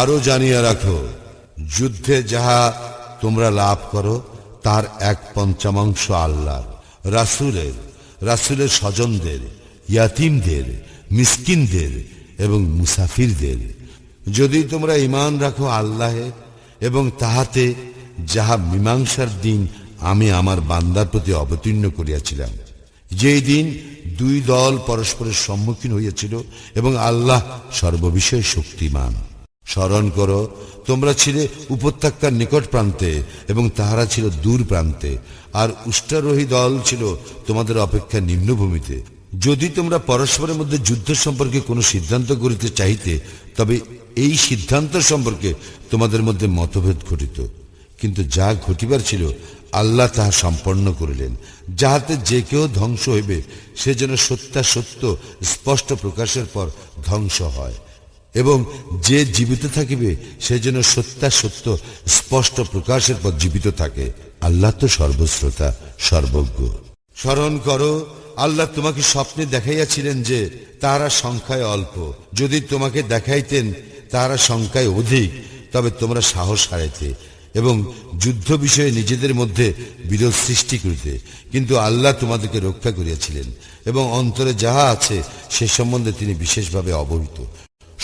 আরও জানিয়া রাখো, যুদ্ধে যাহা তোমরা লাভ করো, তার এক পঞ্চমাংশ আল্লাহ রাসুলের রাসুলের স্বজনদের, ইয়াতিমদের, মিসকিনদের এবং মুসাফিরদের। যদি তোমরা ইমান রাখো আল্লাহে এবং তাহাতে যাহা মীমাংসার দিন আমি আমার বান্দার প্রতি অবতীর্ণ করিয়াছিলাম। যেই দিন দুই দল পরস্পরের সম্মুখীন হইয়াছিল এবং আল্লাহ সর্ববিষয়ে শক্তিমান। স্মরণ করো, তোমরা ছিলে উপত্যকার নিকট প্রান্তে এবং তাহারা ছিল দূর প্রান্তে, আর উষ্টারোহী দল ছিল তোমাদের অপেক্ষা নিম্নভূমিতে। যদি তোমরা পরস্পরের মধ্যে যুদ্ধ সম্পর্কে কোনো সিদ্ধান্ত করিতে চাইতে তবে এই সিদ্ধান্ত সম্পর্কে তোমাদের মধ্যে মতভেদ ঘটিত। কিন্তু যা ঘটিবার ছিল, আল্লাহ তাহা সম্পন্ন করিলেন। যাহাতে যে কেউ ধ্বংস হইবে, সে যেন সত্যাসত্য স্পষ্ট প্রকাশের পর ধ্বংস হয়। এবং যে জীবিত থাকিবে, সে যেন সত্যাসত্য স্পষ্ট প্রকাশের পর জীবিত থাকে। আল্লাহ তো সর্বশ্রোতা, সর্বজ্ঞ। স্মরণ করো, আল্লাহ তোমাকে স্বপ্নে দেখাইয়াছিলেন যে, তাহারা সংখ্যায় অল্প। যদি তোমাকে দেখাইতেন, তাহারা সংখ্যায় অধিক, তবে তোমরা সাহস হারাইতে এবং যুদ্ধ বিষয়ে নিজেদের মধ্যে বিরোধ সৃষ্টি করিতে। কিন্তু আল্লাহ তোমাদেরকে রক্ষা করিয়াছিলেন এবং অন্তরে যাহা আছে, সে সম্বন্ধে তিনি বিশেষভাবে অবহিত।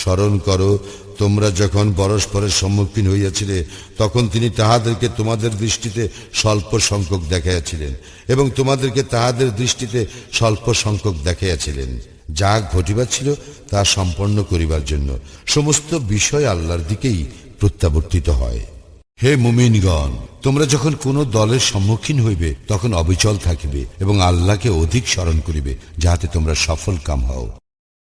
স্মরণ করো, তোমরা যখন পরস্পরের সম্মুখীন হইয়াছিলে, তখন তিনি তাহাদেরকে তোমাদের দৃষ্টিতে স্বল্প সংখ্যক দেখাইয়াছিলেন এবং তোমাদেরকে তাহাদের দৃষ্টিতে স্বল্প সংখ্যক দেখাইয়াছিলেন। যা ঘটিবার ছিল, তা সম্পন্ন করিবার জন্য। সমস্ত বিষয় আল্লাহর দিকেই প্রত্যাবর্তিত হয়। হে মুমিনগণ, তোমরা যখন কোন দলের সম্মুখীন হইবে, তখন অবিচল থাকিবে এবং আল্লাহকে অধিক স্মরণ করিবে, যাহাতে তোমরা সফল কাম হও।